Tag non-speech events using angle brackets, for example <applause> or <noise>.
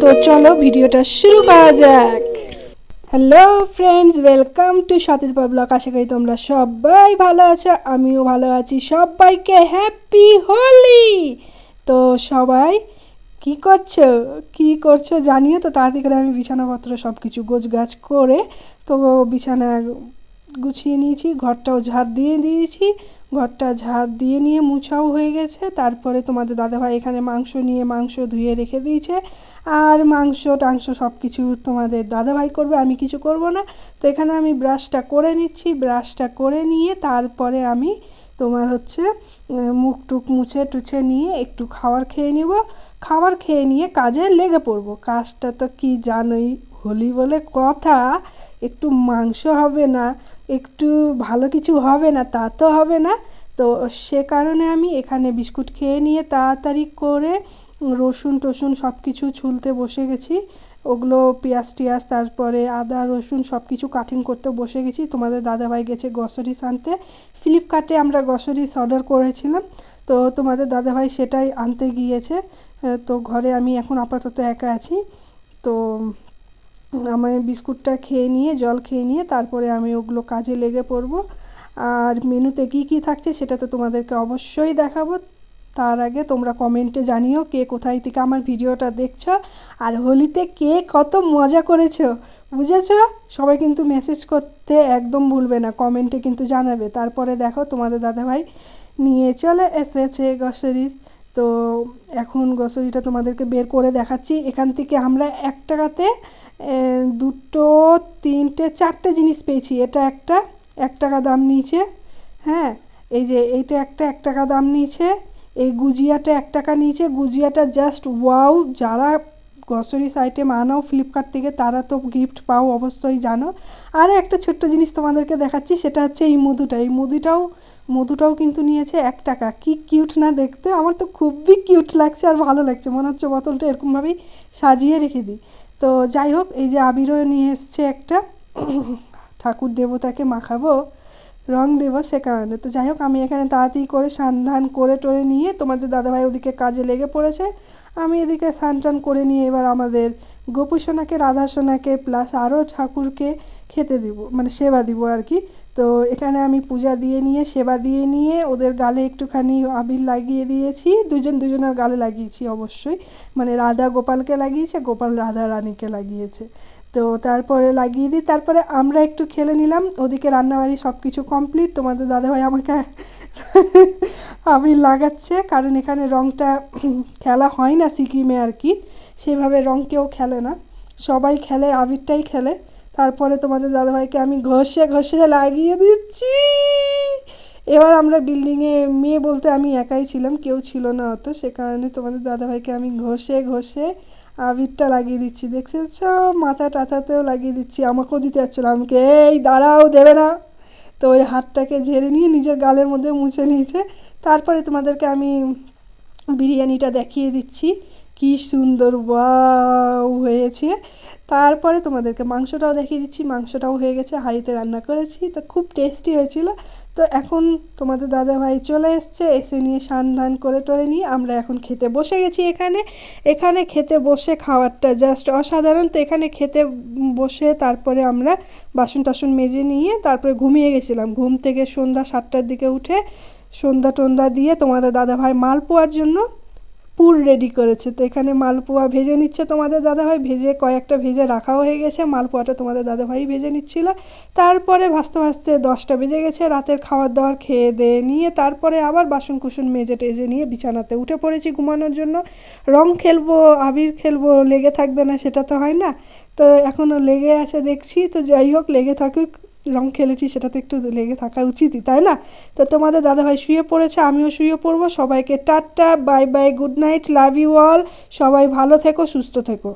তো চলো ভিডিওটা শুরু করা যাক। হ্যালো ফ্রেন্ডস ওয়েলকাম টু সাথীর ব্লগ আশা করি তোমরা সবাই ভালো আছো, আমিও ভালো আছি। সবাইকে হ্যাপি হোলি তো সবাই, কি করছ? কি করছ জানিও তো, তাড়াতাড়ি করে আমি বিছানাপত্র সব কিছু গোছগাছ করে তো বিছানা গুছিয়ে নিয়েছি, ঘরটাও ঝাড় দিয়ে দিয়েছি। ঘরটা ঝাড় দিয়ে নিয়ে মুছাও হয়ে গেছে। তারপরে তোমাদের দাদাভাই এখানে মাংস নিয়ে মাংস ধুয়ে রেখে দিয়েছে। আর মাংস, টাংস সব কিছু তোমাদের দাদাভাই করবে, আমি কিছু করব না। তো এখানে আমি ব্রাশটা করে নিচ্ছি। ব্রাশটা করে নিয়ে তারপরে আমি তোমার হচ্ছে মুখ টুক মুছে টুছে নিয়ে একটু খাবার খেয়ে নিব। খাবার খেয়ে নিয়ে কাজে লেগে পড়ব। কাজটা তো কি জানোই, হোলি বলে কথা। একটু মাংস হবে না। একটু ভালো কিছু হবে না, তা তো হবে না। তো সে কারণে আমি এখানে বিস্কুট খেয়ে নিয়ে তাড়াতাড়ি করে রসুন টসুন সব কিছু ছুলতে বসে গেছি। ওগুলো পেঁয়াজ টিয়াজ, তারপরে আদা, রসুন সব কিছু কাটিং করতে বসে গেছি। তোমাদের দাদাভাই গেছে গ্রসারিস আনতে। ফ্লিপকার্টে আমরা গ্রসারিস অর্ডার করেছিলাম। তো তোমাদের দাদাভাই সেটাই আনতে গিয়েছে। তো ঘরে আমি এখন আপাতত একা আছি। তো আমি বিস্কুটটা খেয়ে নিয়ে, জল খেয়ে নিয়ে তারপরে আমি ওগুলো কাজে লেগে পড়ব। আর মেনুতে কী কী থাকছে সেটা তো তোমাদেরকে অবশ্যই দেখাবো। তার আগে তোমরা কমেন্টে জানিও কে কোথায় থেকে আমার ভিডিওটা দেখছ। আর হোলিতে কে কত মজা করেছ, বুঝেছ? সবাই কিন্তু মেসেজ করতে একদম ভুলবে না, কমেন্টে কিন্তু জানাবে। তারপরে দেখো তোমাদের দাদাভাই নিয়ে চলে এসেছে গ্রসারিস তো এখন গ্রসারিটা তোমাদেরকে বের করে দেখাচ্ছি। এখান থেকে আমরা এক টাকাতে দুটো, তিনটে, চারটে জিনিস পেয়েছি। এটা একটা, এক টাকা দাম নিয়েছে হ্যাঁ? এই যে এইটা একটা, এক টাকা দাম নিয়েছে। এই গুজিয়াটা এক টাকা নিয়েছে। গুজিয়াটা জাস্ট ওয়াও যারা গ্রসারিস আইটেম আনো ফ্লিপকার্ট থেকে তারা তো গিফট পাও, অবশ্যই জানো। আর একটা ছোট্ট জিনিস তোমাদেরকে দেখাচ্ছি, সেটা হচ্ছে এই মধুটা। এই মধুটাও মধুটাও কিন্তু নিয়েছে এক টাকা। কি কিউট না দেখতে, আমার তো খুবই কিউট লাগছে আর ভালো লাগছে। মনে হচ্ছে বোতলটা এরকমভাবেই সাজিয়ে রেখে দিই। তো যাই হোক, এই যে আবিরও নিয়ে এসছে একটা। ঠাকুর দেবতাকে মাখাবো, রং দেবো সে কারণে। তো যাই হোক, আমি এখানে তাড়াতাড়ি করে সান্ধান করে টোরে নিয়ে তোমাদের দাদাভাই ওদিকে কাজে লেগে পড়েছে। আমি এদিকে স্নান করে নিয়ে এবার আমাদের গোপু সোনাকে রাধা সোনাকে প্লাস আরও ঠাকুরকে খেতে দিব মানে সেবা দিব আর কি তো এখানে আমি পূজা দিয়ে নিয়ে, সেবা দিয়ে নিয়ে ওদের গালে একটুখানি আবির লাগিয়ে দিয়েছি। দুজন দুজনের গালে লাগিয়েছি অবশ্যই। মানে রাধা গোপালকে লাগিয়েছে, গোপাল রাধা রানীকে লাগিয়েছে। তো তারপরে লাগিয়ে দিই, তারপরে আমরা একটু খেলে নিলাম। ওদিকে রান্নাবাড়ি সব কিছু কমপ্লিট তোমাদের দাদাভাই আমাকে আবির লাগাচ্ছে, কারণ এখানে রঙটা <clears throat> খেলা হয় না সিকিমে আর কি। সেভাবে রং কেউ খেলে না। সবাই খেলে, আবিরটাই খেলে। তারপরে তোমাদের দাদাভাইকে আমি ঘষে ঘষে লাগিয়ে দিচ্ছি। এবার আমরা বিল্ডিংয়ে মেয়ে বলতে আমি একাই ছিলাম, কেউ ছিল না অত। সে কারণে তোমাদের দাদাভাইকে আমি ঘষে ঘষে আবিরটা লাগিয়ে দিচ্ছি। দেখছেছ মাথা টাথাতেও লাগিয়ে দিচ্ছি। আমাকেও দিতে যাচ্ছিল। আমাকে, এই, দাঁড়াও, দেবে না। তো ওই হাতটাকে ঝেড়ে নিয়ে নিজের গালের মধ্যে মুছে নিয়েছে। তারপরে তোমাদেরকে আমি বিরিয়ানিটা দেখিয়ে দিচ্ছি। কি সুন্দর, ওয়াও হয়েছে। তারপরে তোমাদেরকে মাংসটাও দেখিয়ে দিচ্ছি, মাংসটাও হয়ে গেছে, হাঁড়িতে রান্না করেছি, তো খুব টেস্টি হয়েছিল। তো এখন তোমাদের দাদাভাই চলে এসছে, এসে নিয়ে সান করে টরে নিয়ে আমরা এখন খেতে বসে গেছি এখানে। এখানে খেতে বসে খাওয়ারটা জাস্ট অসাধারণ। তো এখানে খেতে বসে তারপরে আমরা বাসন টাসন মেজে নিয়ে তারপরে ঘুমিয়ে গেছিলাম। ঘুম থেকে সন্ধ্যা সাতটার দিকে উঠে সন্ধ্যা টন্দা দিয়ে তোমাদের দাদাভাই মাল পোয়ার জন্য পুর রেডি করেছে। তো এখানে মালপোয়া ভেজে নিচ্ছে তোমাদের দাদাভাই। ভেজে কয়েকটা ভেজে রাখাও হয়ে গেছে। মালপোয়াটা তোমাদের দাদাভাই ভেজে নিচ্ছিল। তারপরে ভাসতে ভাসতে দশটা বেজে গেছে। রাতের খাবার দাবার খেয়ে দিয়ে নিয়ে তারপরে আবার বাসন কুসন মেজে টেজে নিয়ে বিছানাতে উঠে পড়েছি ঘুমানোর জন্য। রং খেলব, আবির খেলব, লেগে থাকবে না সেটা তো হয় না। তো এখনও লেগে আছে দেখছি। তো যাই হোক, লেগে থাকুক। রং খেলেছি, সেটাতে একটু লেগে থাকা উচিতই, তাই না? তো তোমাদের দাদাভাই শুয়ে পড়েছে, আমিও শুয়ে পড়ব। সবাইকে tata, bye bye, good night, love you all. সবাই ভালো থেকো, সুস্থ থেকো।